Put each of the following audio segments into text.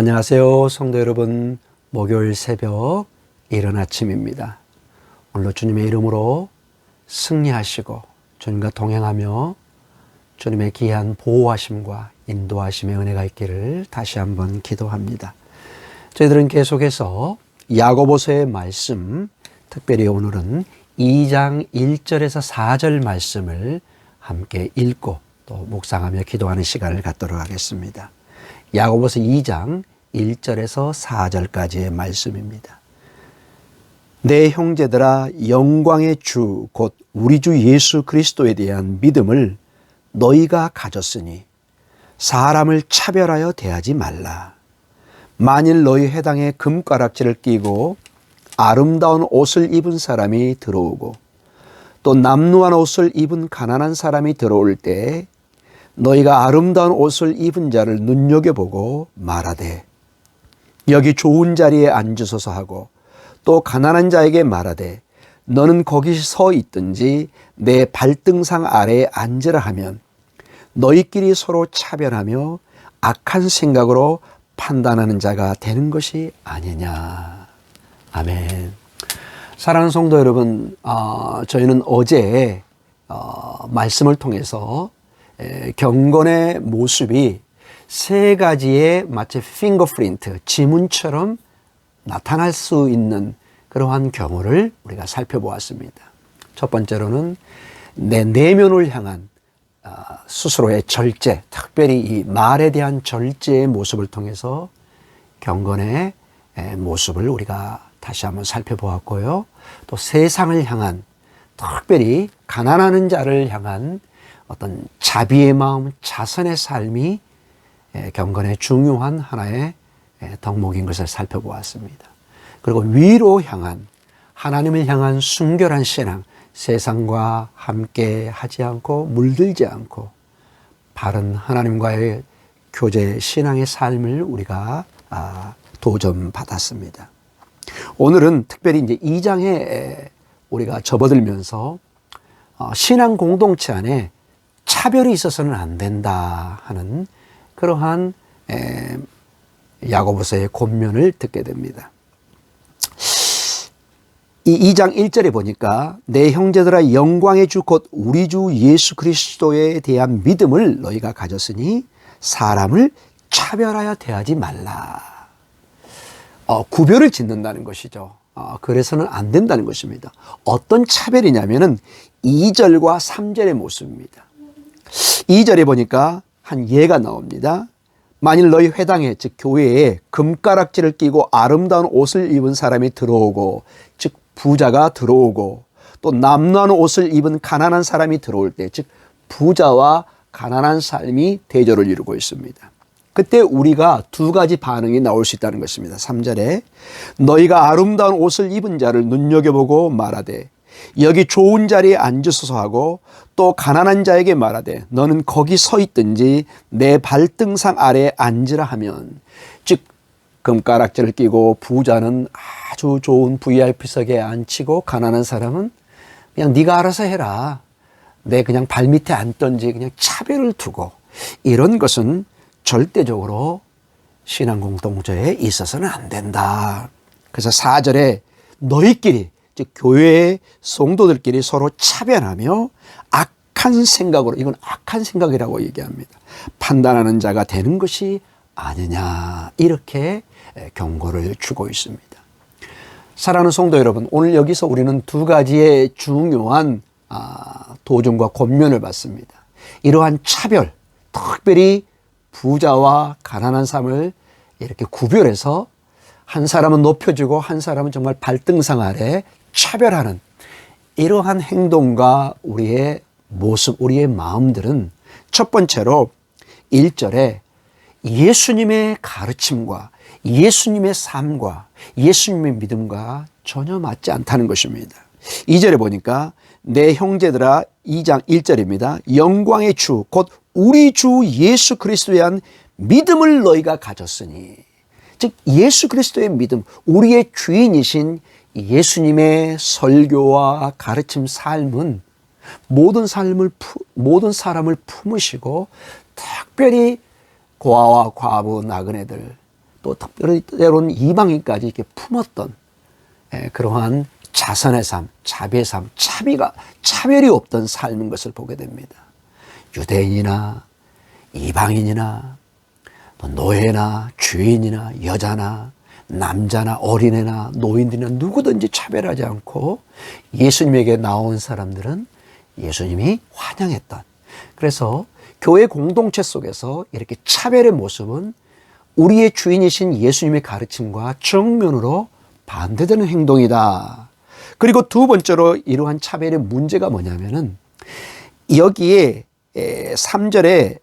안녕하세요, 성도 여러분. 목요일 새벽 이른 아침입니다. 오늘도 주님의 이름으로 승리하시고 주님과 동행하며 주님의 귀한 보호하심과 인도하심의 은혜가 있기를 다시 한번 기도합니다. 저희들은 계속해서 야고보서의 말씀, 특별히 오늘은 2장 1절에서 4절 말씀을 함께 읽고 또 묵상하며 기도하는 시간을 갖도록 하겠습니다. 야고보서 2장 1절에서 4절까지의 말씀입니다. 내 형제들아 영광의 주 곧 우리 주 예수 그리스도에 대한 믿음을 너희가 가졌으니 사람을 차별하여 대하지 말라. 만일 너희 회당에 금가락지를 끼고 아름다운 옷을 입은 사람이 들어오고 또 남루한 옷을 입은 가난한 사람이 들어올 때 너희가 아름다운 옷을 입은 자를 눈여겨보고 말하되 여기 좋은 자리에 앉으소서 하고 또 가난한 자에게 말하되 너는 거기 서 있든지 내 발등상 아래에 앉으라 하면 너희끼리 서로 차별하며 악한 생각으로 판단하는 자가 되는 것이 아니냐. 아멘. 사랑하는 성도 여러분, 어, 저희는 어제 어, 말씀을 통해서 에, 경건의 모습이 세 가지의 마치 핑거프린트, 지문처럼 나타날 수 있는 그러한 경우를 우리가 살펴보았습니다. 첫 번째로는 내 내면을 향한 아, 스스로의 절제, 특별히 이 말에 대한 절제의 모습을 통해서 경건의 모습을 우리가 다시 한번 살펴보았고요. 또 세상을 향한 특별히 가난하는 자를 향한 어떤 자비의 마음, 자선의 삶이 경건의 중요한 하나의 덕목인 것을 살펴보았습니다. 그리고 위로 향한 하나님을 향한 순결한 신앙, 세상과 함께 하지 않고 물들지 않고 바른 하나님과의 교제 신앙의 삶을 우리가 아, 도전받았습니다. 오늘은 특별히 이제 2장에 우리가 접어들면서 어, 신앙 공동체 안에 차별이 있어서는 안 된다 하는 그러한 야고보서의 권면을 듣게 됩니다. 이 2장 1절에 보니까 내 형제들아 영광의 주 곧 우리 주 예수 그리스도에 대한 믿음을 너희가 가졌으니 사람을 차별하여 대하지 말라. 어, 구별을 짓는다는 것이죠. 어, 그래서는 안 된다는 것입니다. 어떤 차별이냐면은 2절과 3절의 모습입니다. 2절에 보니까 한 예가 나옵니다. 만일 너희 회당에 즉 교회에 금가락지를 끼고 아름다운 옷을 입은 사람이 들어오고 즉 부자가 들어오고 또 남루한 옷을 입은 가난한 사람이 들어올 때 즉 부자와 가난한 삶이 대조를 이루고 있습니다. 그때 우리가 두 가지 반응이 나올 수 있다는 것입니다. 3절에 너희가 아름다운 옷을 입은 자를 눈여겨보고 말하되 여기 좋은 자리에 앉으소서 하고 또 가난한 자에게 말하되 너는 거기 서 있든지 내 발등상 아래에 앉으라 하면 즉 금가락지를 끼고 부자는 아주 좋은 VIP석에 앉히고 가난한 사람은 그냥 네가 알아서 해라. 내 그냥 발밑에 앉던지 그냥 차별을 두고 이런 것은 절대적으로 신앙 공동체에 있어서는 안 된다. 그래서 4절에 너희끼리 즉 교회의 성도들끼리 서로 차별하며 악한 생각으로 이건 악한 생각이라고 얘기합니다. 판단하는 자가 되는 것이 아니냐 이렇게 경고를 주고 있습니다. 사랑하는 성도 여러분, 오늘 여기서 우리는 두 가지의 중요한 아, 도전과 권면을 받습니다. 이러한 차별, 특별히 부자와 가난한 삶을 이렇게 구별해서 한 사람은 높여주고 한 사람은 정말 발등상 아래 차별하는 이러한 행동과 우리의 모습, 우리의 마음들은 첫 번째로 1절에 예수님의 가르침과 예수님의 삶과 예수님의 믿음과 전혀 맞지 않다는 것입니다. 2절에 보니까 내 형제들아 2장 1절입니다. 영광의 주, 곧 우리 주 예수 그리스도에 대한 믿음을 너희가 가졌으니. 즉, 예수 그리스도의 믿음, 우리의 주인이신 예수님의 설교와 가르침 삶은 모든 삶을, 모든 사람을 품으시고 특별히 고아와 과부, 나그네들, 또 특별히 때로는 이방인까지 이렇게 품었던 예, 그러한 자선의 삶, 자비의 삶, 차비가 차별이 없던 삶인 것을 보게 됩니다. 유대인이나 이방인이나 또 노예나 주인이나 여자나 남자나 어린애나 노인들이나 누구든지 차별하지 않고 예수님에게 나온 사람들은 예수님이 환영했던 그래서 교회 공동체 속에서 이렇게 차별의 모습은 우리의 주인이신 예수님의 가르침과 정면으로 반대되는 행동이다. 그리고 두 번째로 이러한 차별의 문제가 뭐냐면은 여기에 3절에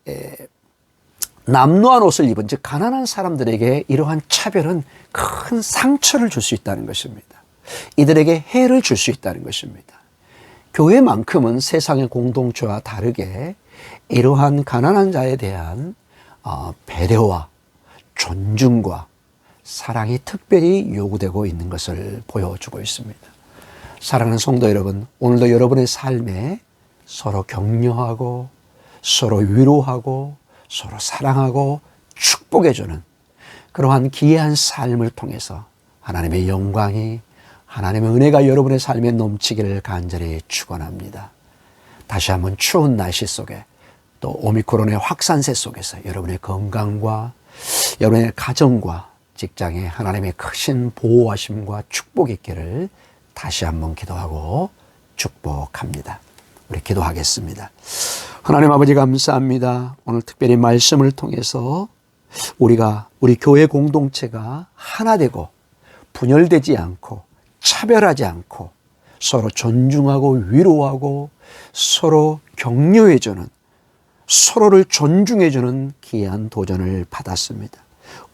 남노한 옷을 입은 즉 가난한 사람들에게 이러한 차별은 큰 상처를 줄 수 있다는 것입니다. 이들에게 해를 줄 수 있다는 것입니다. 교회만큼은 세상의 공동체와 다르게 이러한 가난한 자에 대한 어, 배려와 존중과 사랑이 특별히 요구되고 있는 것을 보여주고 있습니다. 사랑하는 성도 여러분, 오늘도 여러분의 삶에 서로 격려하고 서로 위로하고 서로 사랑하고 축복해주는 그러한 기이한 삶을 통해서 하나님의 영광이 하나님의 은혜가 여러분의 삶에 넘치기를 간절히 축원합니다. 다시 한번 추운 날씨 속에 또 오미크론의 확산세 속에서 여러분의 건강과 여러분의 가정과 직장에 하나님의 크신 보호하심과 축복이 있기를 다시 한번 기도하고 축복합니다. 우리 기도하겠습니다. 하나님 아버지 감사합니다. 오늘 특별히 말씀을 통해서 우리가 우리 교회 공동체가 하나 되고 분열되지 않고 차별하지 않고 서로 존중하고 위로하고 서로 격려해주는 서로를 존중해주는 귀한 도전을 받았습니다.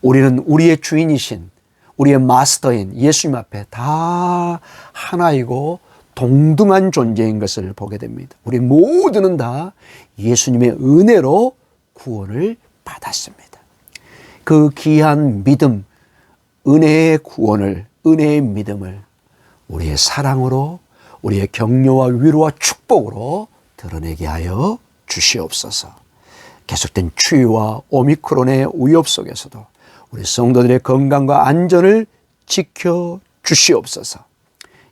우리는 우리의 주인이신 우리의 마스터인 예수님 앞에 다 하나이고 동등한 존재인 것을 보게 됩니다. 우리 모두는 다 예수님의 은혜로 구원을 받았습니다. 그 귀한 믿음, 은혜의 구원을, 은혜의 믿음을 우리의 사랑으로, 우리의 격려와 위로와 축복으로 드러내게 하여 주시옵소서. 계속된 추위와 오미크론의 위협 속에서도 우리 성도들의 건강과 안전을 지켜 주시옵소서.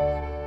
you